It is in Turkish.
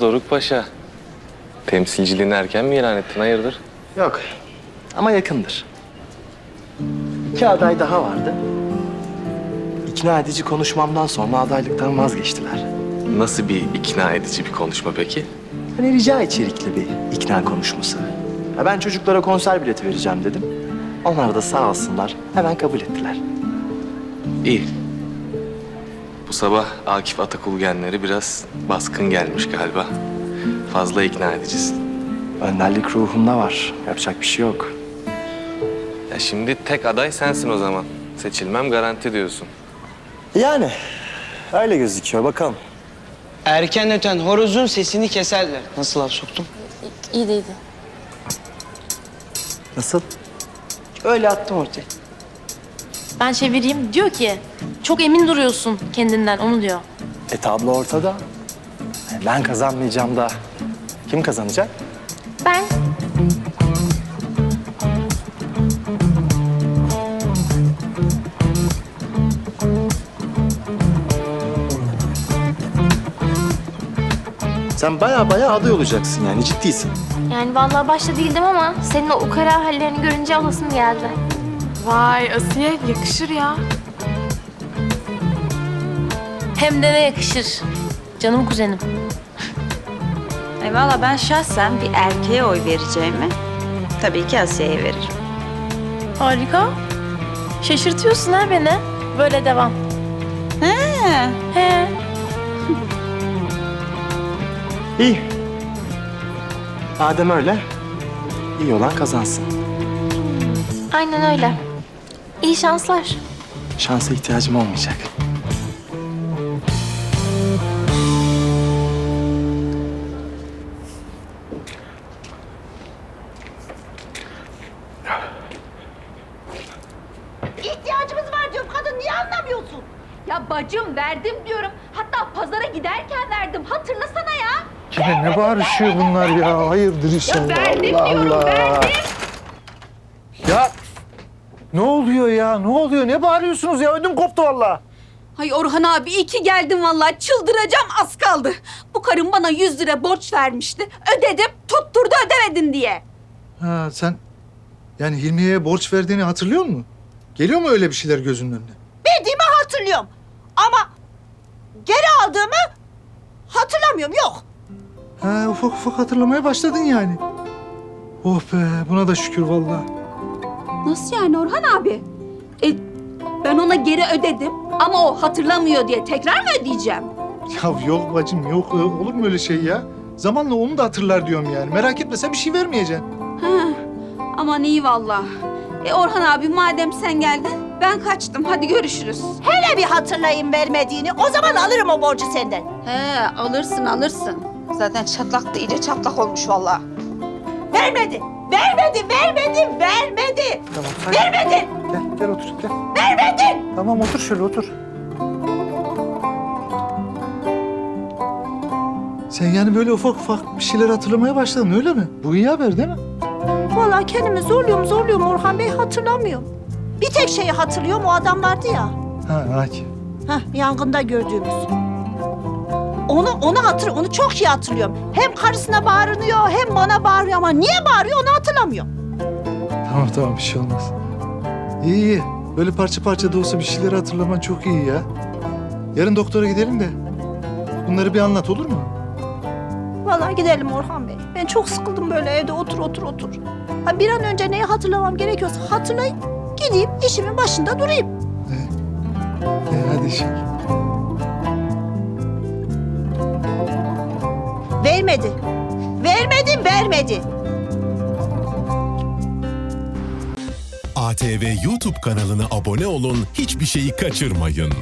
Oldu Doruk Paşa? Temsilciliğini erken mi ilan ettin? Hayırdır? Yok ama yakındır. İki aday daha vardı. İkna edici konuşmamdan sonra adaylıktan vazgeçtiler. Nasıl bir ikna edici bir konuşma peki? Hani rica içerikli bir ikna konuşması. Ya ben çocuklara konser bileti vereceğim dedim. Onlar da sağ olsunlar hemen kabul ettiler. İyi. Bu sabah Akif Atakul genleri biraz baskın gelmiş galiba. Fazla ikna edicisin. Önderlik ruhumda var. Yapacak bir şey yok. Ya şimdi tek aday sensin o zaman. Seçilmem garanti diyorsun. Yani öyle gözüküyor bakalım. Erken öten horozun sesini keserler. Nasıl laf soktum? İyi değildi. Nasıl? Öyle attım ortaya. Ben çevireyim. Diyor ki çok emin duruyorsun kendinden onu diyor. E tablo ortada. Ben kazanmayacağım da kim kazanacak? Ben Sen baya baya aday olacaksın yani ciddiysin. yani vallahi başta değildim ama senin o ukara hallerini görünce alasım geldi. Vay Asiye yakışır ya. Hem de ne yakışır. Canım kuzenim. Ay valla ben şahsen bir erkeğe oy vereceğimi tabii ki Asiye'ye veririm. Harika. Şaşırtıyorsun ha beni. Böyle devam. He. He. İyi. Madem öyle, iyi olan kazansın. Aynen öyle. İyi şanslar. Şansa ihtiyacım olmayacak. İhtiyacımız var diyorum kadın niye anlamıyorsun? Ya bacım verdim diyorum. Hatta pazara giderken verdim. Hatırlasana ya. Kime ne bağırışıyor bunlar ya? Hayırdır inşallah. verdim Allah diyorum, Allah. verdim. Ne oluyor ya? Ne oluyor? Ne bağırıyorsunuz ya? Ödüm koptu vallahi. Hay Orhan abi iyi ki geldin vallahi. Çıldıracağım az kaldı. Bu karın bana 100 lira borç vermişti. Ödedim tutturdu ödemedin diye. Ha sen yani Hilmiye'ye borç verdiğini hatırlıyor musun? Geliyor mu öyle bir şeyler gözünün önüne? Verdiğimi hatırlıyorum. Ama geri aldığımı hatırlamıyorum yok. Ha ufak ufak hatırlamaya başladın yani. Oh be buna da şükür vallahi. Nasıl yani Orhan abi? E, ben ona geri ödedim ama o hatırlamıyor diye tekrar mı ödeyeceğim? Ya yok bacım yok olur mu öyle şey ya? Zamanla onu da hatırlar diyorum yani. Merak etme sen bir şey vermeyeceksin. Ha, aman iyi vallahi. E Orhan abi madem sen geldin ben kaçtım hadi görüşürüz. Hele bir hatırlayın vermediğini. O zaman alırım o borcu senden. He alırsın alırsın. Zaten çatlak da iyice çatlak olmuş vallahi. Vermedi. Vermedi, vermedi, vermedi. Tamam sakin. Vermedi, Gel gel otur gel. vermedi. Tamam otur şöyle otur. Sen yani böyle ufak ufak bir şeyler hatırlamaya başladın öyle mi? Bu iyi haber değil mi? Vallahi kendimi zorluyorum, zorluyorum Orhan Bey hatırlamıyorum. Bir tek şeyi hatırlıyorum o adam vardı ya. Ha Akif. Hah, yangında gördüğümüz. Onu, onu hatır, onu çok iyi hatırlıyorum. Hem karısına bağırıyor, hem bana bağırıyor ama niye bağırıyor onu hatırlamıyorum. Tamam tamam bir şey olmaz. İyi iyi. Böyle parça parça da olsa bir şeyleri hatırlaman çok iyi ya. Yarın doktora gidelim de bunları bir anlat olur mu? Vallahi gidelim Orhan Bey. Ben çok sıkıldım böyle evde otur otur otur. Ha, bir an önce neyi hatırlamam gerekiyorsa hatırlayıp gideyim işimin başında durayım. Ee, hadi inşallah. Vermedi. Vermedi, vermedi. ATV YouTube kanalına abone olun, hiçbir şeyi kaçırmayın.